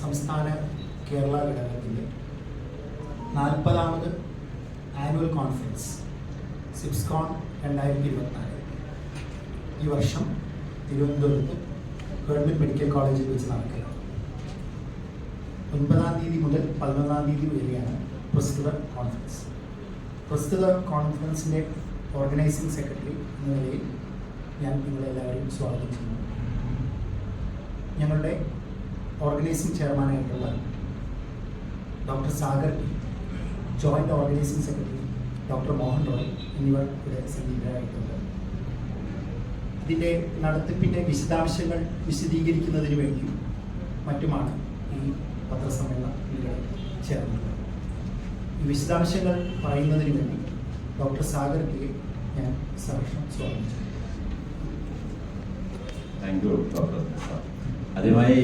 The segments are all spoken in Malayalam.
സംസ്ഥാന കേരള ഘടകത്തിന്റെ നാൽപ്പതാമത് ആനുവൽ കോൺഫറൻസ് സിപ്സ്കോൺ രണ്ടായിരത്തി ഇരുപത്തിനാല് ഈ വർഷം തിരുവനന്തപുരത്ത് ഗവൺമെന്റ് മെഡിക്കൽ കോളേജിൽ വെച്ച് നടക്കുകയാണ്. ഒൻപതാം തീയതി മുതൽ പതിനൊന്നാം തീയതി വരെയാണ് പ്രസ്തുത കോൺഫറൻസ് പ്രസ്തുത കോൺഫറൻസിന്റെ ഓർഗനൈസിംഗ് സെക്രട്ടറി എന്ന നിലയിൽ ഞാൻ നിങ്ങളെല്ലാവരെയും സ്വാഗതം ചെയ്യുന്നു. ഞങ്ങളുടെ organising ചെയർമാനായിട്ടുള്ള doctor Sagar T joint organising secretary doctor Mohan Roy എന്നിവർ ഇവിടെ സന്നിഹിതരായിട്ടുണ്ട്. ഇതിന്റെ നടത്തിപ്പിന്റെ വിശദാംശങ്ങൾ വിശദീകരിക്കുന്നതിന് വേണ്ടി മറ്റുമാണ് ഈ പത്രസമ്മേളനം ചേർന്നത്. ഈ വിശദാംശങ്ങൾ പറയുന്നതിന് വേണ്ടി ഡോക്ടർ സാഗർ കെ ഞാൻ സഹർഷം സ്വാഗതം ചെയ്യുന്നു. താങ്ക് യു ഡോക്ടർ ആദ്യമായി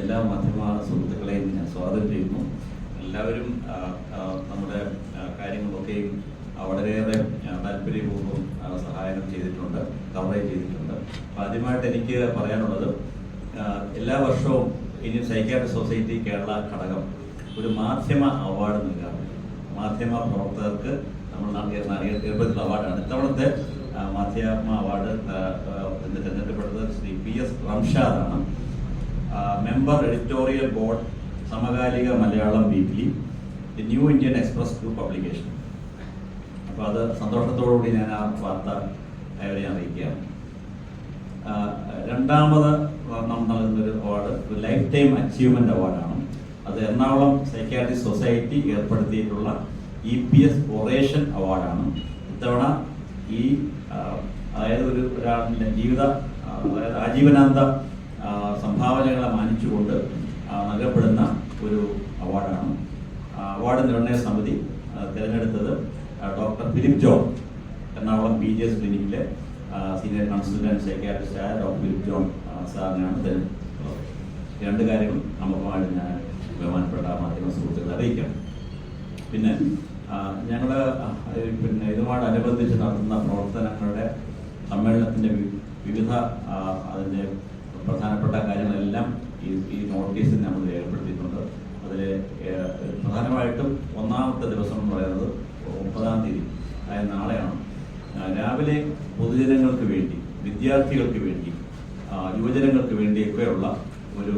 എല്ലാ മാധ്യമ സുഹൃത്തുക്കളെയും ഞാൻ സ്വാഗതം ചെയ്യുന്നു. എല്ലാവരും നമ്മുടെ കാര്യങ്ങളൊക്കെയും വളരെയേറെ താല്പര്യപൂർവം സഹായം ചെയ്തിട്ടുണ്ട് കവറേജ് ചെയ്തിട്ടുണ്ട്. അപ്പം ആദ്യമായിട്ട് എനിക്ക് പറയാനുള്ളത് എല്ലാ വർഷവും ഇന്ത്യൻ സൈക്യാട്രി സൊസൈറ്റി കേരള ഘടകം ഒരു മാധ്യമ അവാർഡ് നൽകാറുണ്ട്. മാധ്യമ പ്രവർത്തകർക്ക് നമ്മൾ ഏർപ്പെടുത്തുന്ന അവാർഡാണ്. ഇത്തവണത്തെ മാധ്യമ അവാർഡ് തിരഞ്ഞെടുക്കപ്പെട്ടത് Shri P S റംഷാദാണ്. Member editorial board Samakalika Malayalam weekly the New Indian Express to publication അപ്പോൾ അത് സന്തോഷത്തോടുകൂടി ഞാൻ ആ വാർത്ത അവരെ അറിയിക്കുകയാണ്. രണ്ടാമത് നാം നൽകുന്ന ഒരു അവാർഡ് ലൈഫ് ടൈം അച്ചീവ്മെന്റ് അവാർഡാണ് അത് എറണാകുളം സൈക്യാട്രി സൊസൈറ്റി ഏർപ്പെടുത്തിയിട്ടുള്ള ഇ പി എസ് ഒറേഷൻ അവാർഡാണ് ഇത്തവണ ഈ അതായത് ഒരു ഒരാളിന്റെ ജീവിത അതായത് ആജീവനാന്ത സംഭാവനകളെ മാനിച്ചുകൊണ്ട് നൽകപ്പെടുന്ന ഒരു അവാർഡാണ്. അവാർഡ് നിർണയ സമിതി തിരഞ്ഞെടുത്തത് doctor Philip John Ernakulam P G S ക്ലിനിക്കിലെ senior consultant സൈക്യാട്രിസ്റ്റായ ഡോക്ടർ ഫിലിപ്പ് ജോൺ സാറിനാണ് തിരഞ്ഞെടുത്തത് രണ്ട് കാര്യങ്ങൾ നമുക്കുമായിട്ട് ഞാൻ ബഹുമാനപ്പെട്ട മാധ്യമ സുഹൃത്തുക്കളെ അറിയിക്കാം. പിന്നെ ഞങ്ങൾ പിന്നെ ഇതുമായിട്ടനുബന്ധിച്ച് നടത്തുന്ന പ്രവർത്തനങ്ങളുടെ സമ്മേളനത്തിന്റെ വിവിധ അതിന്റെ പ്രധാനപ്പെട്ട കാര്യങ്ങളെല്ലാം ഈ ഈ നോട്ടീസിൽ നമ്മൾ രേഖപ്പെടുത്തിയിട്ടുണ്ട്. അതിൽ പ്രധാനമായിട്ടും ഒന്നാമത്തെ ദിവസം എന്ന് പറയുന്നത് മുപ്പതാം തീയതി അതായത് നാളെയാണ്. രാവിലെ പൊതുജനങ്ങൾക്ക് വേണ്ടി വിദ്യാർത്ഥികൾക്ക് വേണ്ടി യുവജനങ്ങൾക്ക് വേണ്ടിയൊക്കെയുള്ള ഒരു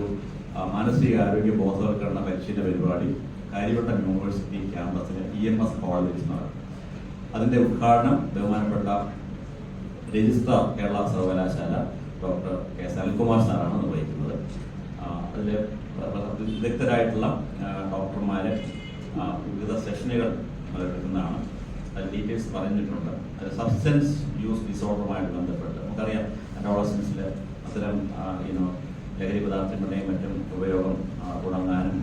മാനസിക ആരോഗ്യ ബോധവൽക്കരണ പരിശീലന പരിപാടി കാര്യവട്ടം യൂണിവേഴ്സിറ്റി ക്യാമ്പസിലെ ഇ എം എസ് ഹാളിൽ നടക്കും. അതിന്റെ ഉദ്ഘാടനം ബഹുമാനപ്പെട്ട രജിസ്ട്രാർ കേരള സർവകലാശാല ഡോക്ടർ കെ എസ് അനിൽകുമാർ സാറാണ് നിർവഹിക്കുന്നത്. അതിൽ വിദഗ്ധരായിട്ടുള്ള ഡോക്ടർമാർ വിവിധ സെഷനുകൾ എടുക്കുന്നതാണ് അത് ഡീറ്റെയിൽസ് പറഞ്ഞിട്ടുണ്ട്. അത് സബ്സ്റ്റൻസ് യൂസ് ഡിസോർഡറുമായിട്ട് ബന്ധപ്പെട്ട് നമുക്കറിയാം അഡോളസൻസിൽ അത്തരം ഇനോ ലഹരി പദാർത്ഥങ്ങളുടെയും മറ്റും ഉപയോഗം തുടങ്ങാനും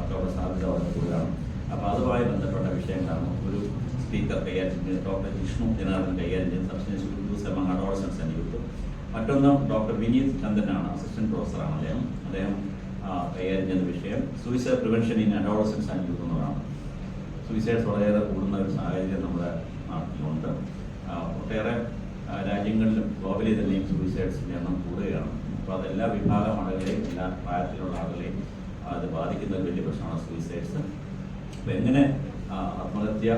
അതോടെ സാധ്യത വളരെ കൂടുതലാണ്. അപ്പോൾ അതുമായി ബന്ധപ്പെട്ട വിഷയങ്ങളാണ് ഒരു സ്പീക്കർ കൈകാര്യം ഡോക്ടർ വിഷ്ണു ജനാർദ്ദൻ കൈകാര്യം ചെയ്യുന്നത്. Substance use among adolescence and youth. മറ്റൊന്ന് ഡോക്ടർ വിനീത് ചന്ദനാണ് അസിസ്റ്റന്റ് പ്രൊഫസറാണ് അദ്ദേഹം. അദ്ദേഹം കൈകാര്യം ചെയ്യുന്ന വിഷയം. Suicide prevention in adolescence and youth എന്നതാണ് സൂയിസൈഡ്സ് വളരെയേറെ കൂടുന്ന ഒരു സാഹചര്യം നമ്മുടെ നാട്ടിലുണ്ട്. ഒട്ടേറെ രാജ്യങ്ങളിലും ഗ്ലോബലി തന്നെയും സൂയിസൈഡ്സിന്റെ എണ്ണം കൂടുകയാണ്. അപ്പോൾ അതെല്ലാ വിഭാഗം ആളുകളെയും എല്ലാ പ്രായത്തിലുള്ള ആളുകളെയും അത് ബാധിക്കുന്ന ഒരു വലിയ പ്രശ്നമാണ് സൂയിസൈഡ്സ് അപ്പം എങ്ങനെ ആത്മഹത്യ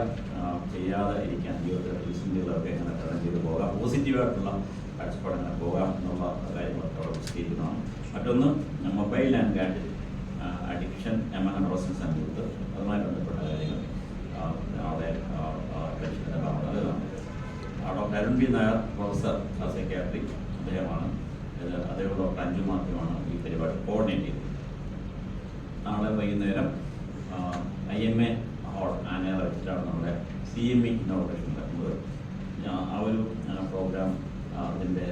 ചെയ്യാതെ ഇരിക്കാൻ ജീവിതത്തിലെ പ്രതിസന്ധികളൊക്കെ എങ്ങനെ തരണം ചെയ്ത് പോകാം? പോസിറ്റീവായിട്ടുള്ള കാഴ്ചപ്പാടങ്ങനെ പോകാം എന്നുള്ള കാര്യങ്ങളൊക്കെ അവിടെ വിശദീകരിക്കുന്നതാണ് മറ്റൊന്ന് mobile and gadget addiction among and youth അതുമായി ബന്ധപ്പെട്ട കാര്യങ്ങൾ അവിടെ പരിശീലന ഭാഗമാണ് doctor B Nair professor psychiatry അദ്ദേഹമാണ്. ഇത് അതേപോലെ ഡോക്ടർ അഞ്ജു മാത്യുമാണ് ഈ പരിപാടി കോർഡിനേറ്റ് ചെയ്തത് നാളെ വൈകുന്നേരം ഐ എം എ ഹോൾ ആനേറ വെച്ചിട്ടാണ് നമ്മുടെ സി എം ഇ ഇന്നോവേഷൻ നടക്കുന്നത്. ആ ഒരു പ്രോഗ്രാം അതിന്റെ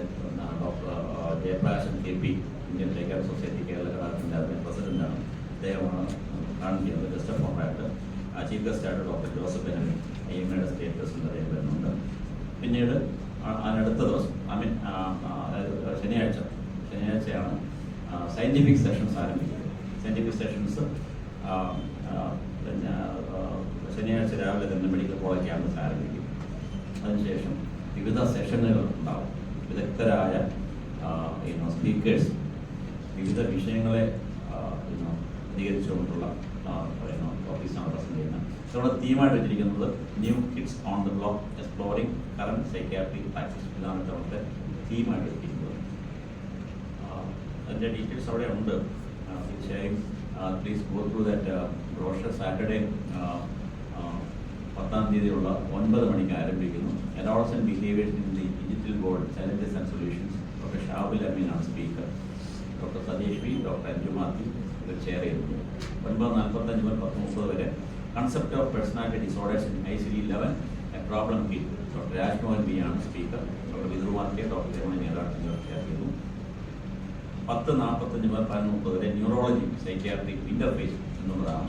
doctor Jayaprakashan K P Indian psychiatry society Kerala ഘടകത്തിന്റെ അതിന്റെ പ്രസിഡന്റാണ്. അദ്ദേഹമാണ് കാണിക്കുന്നത്. ഗസ്റ്റ് ഓഫ് ഓണറായിട്ട് chief ഗസ്റ്റായിട്ട് doctor Joseph Benami I M എയുടെ സ്റ്റേറ്റ് പ്രസിഡന്റ് അദ്ദേഹം വരുന്നുണ്ട്. പിന്നീട് അതിനടുത്ത ദിവസം ഐ മീൻ അതായത് ശനിയാഴ്ച ശനിയാഴ്ചയാണ് സയന്റിഫിക് സെഷൻസ് ആരംഭിക്കുന്നത്. സയന്റിഫിക് സെഷൻസ് പിന്നെ ശനിയാഴ്ച രാവിലെ തന്നെ മെഡിക്കൽ കോളേജ് ക്യാമ്പസ് ആരംഭിക്കും. അതിനുശേഷം വിവിധ സെഷനുകൾ ഉണ്ടാവും വിദഗ്ധരായ സ്പീക്കേഴ്സ് വിവിധ വിഷയങ്ങളെ അധികരിച്ചുകൊണ്ടുള്ള പ്രതികരിച്ചുകൊണ്ടുള്ള ടോപ്പിക്സാണ് പ്രസന്റ് ചെയ്യുന്നത്. നമ്മുടെ തീമായിട്ട് വെച്ചിരിക്കുന്നത് new kids on the block exploring current psychiatry practice ഇതാണ് നമ്മുടെ തീമായിട്ട് വെച്ചിരിക്കുന്നത്. അതിന്റെ ഡീറ്റെയിൽസ് അവിടെ ഉണ്ട്. തീർച്ചയായും please go through that brochure Saturday പത്താം തീയതിയുള്ള ഒൻപത് മണിക്ക് ആരംഭിക്കുന്നു. Adolescent behaviours in the digital world challenges and solutions doctor Shabul അമീനാണ് speaker doctor Satheesh V doctor Anjumathi ഇവർ ചെയർ ചെയ്യുന്നു. ഒൻപത് നാൽപ്പത്തഞ്ച് മുതൽ പത്ത് മുപ്പത് വരെ concept of personality disorders in I C eleven a problem feel doctor Rajmohan B ആണ് സ്പീക്കർ ഡോക്ടർ വിദുർ മാർക്കെ ഡോക്ടർ രമണ നേതാക്കൾ ചെയ്യുന്നു. പത്ത് നാൽപ്പത്തഞ്ച് മുതൽ പതിനൊന്ന് മുപ്പത് വരെ. ന്യൂറോളജി സൈക്യാട്രിക് ഇന്റർഫേസ് എന്നുള്ളതാണ്.